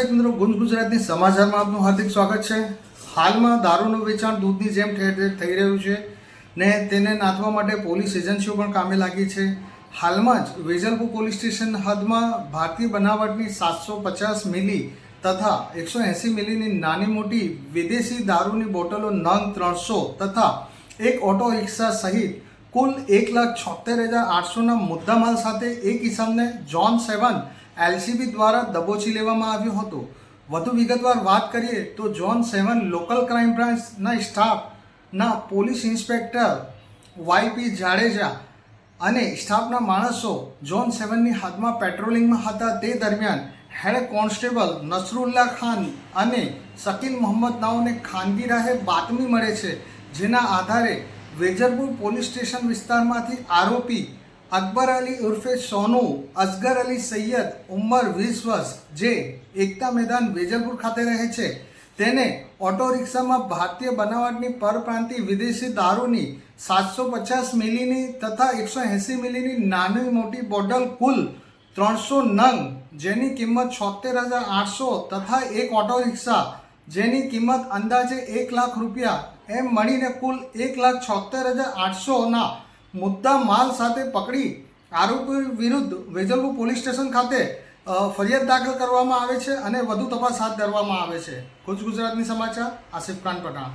મિત્રો ગુંજ ગુજરાતની સમાચારમાં આપનું હાર્દિક સ્વાગત છે. હાલમાં દારૂનું વેચાણ દૂધની જેમ થઈ રહ્યું છે ને તેને નાથવા માટે પોલીસ એજન્સીઓ પણ કામે લાગી છે. હાલમાં જ વેજલપુર પોલીસ સ્ટેશન હદમાં ભારતીય બનાવટની સાતસો પચાસ મિલી તથા એકસો એંસી મિલીની નાની મોટી વિદેશી દારૂની બોટલો નંગ ત્રણસો તથા એક ઓટો રિક્ષા સહિત કુલ એક લાખ છોતેર હજાર આઠસોના મુદ્દામાલ સાથે એક ઇસમને જોન સેવન એલસીબી દ્વારા દબોચી લેવામાં આવ્યો હતો. વધુ વિગતવાર વાત કરીએ તો ઝોન સેવન લોકલ ક્રાઇમ બ્રાન્ચના સ્ટાફના પોલીસ ઇન્સ્પેક્ટર વાયપી જાડેજા અને સ્ટાફના માણસો ઝોન સેવનની હાથમાં પેટ્રોલિંગમાં હતા. તે દરમિયાન હેડ કોન્સ્ટેબલ નસરુલ્લા ખાન અને શકીલ મોહમ્મદ નાઓને ખાનગી રાહે બાતમી મળે છે, જેના આધારે વેજરપુર પોલીસ સ્ટેશન વિસ્તારમાંથી આરોપી અકબર અલી ઉર્ફે સોનુ, અસગર અલી સૈયદ, ઉંમર વીસ વર્ષ, જે એકતા મેદાન વેજલપુર ખાતે રહે છે. તેને ઓટો રિક્ષામાં ભારતીય બનાવટની પરપ્રાંતિ વિદેશી દારૂની સાતસો પચાસ મિલીની તથા એકસો એંસી મિલીની નાની મોટી બોટલ કુલ ત્રણસો નંગ, જેની કિંમત છોતેર હજાર આઠસો તથા એક ઓટો રિક્ષા જેની કિંમત અંદાજે એક લાખ રૂપિયા, એમ મળીને કુલ એક લાખ છોતેર હજાર આઠસોના મુદ્દા માલ સાથે પકડી આરોપી વિરુદ્ધ વેજલપુર પોલીસ સ્ટેશન ખાતે ફરિયાદ દાખલ કરવામાં આવે છે અને વધુ તપાસ હાથ ધરવામાં આવે છે. કુચ ગુજરાતની સમાચાર, આસિફ ખાન પઠાણ.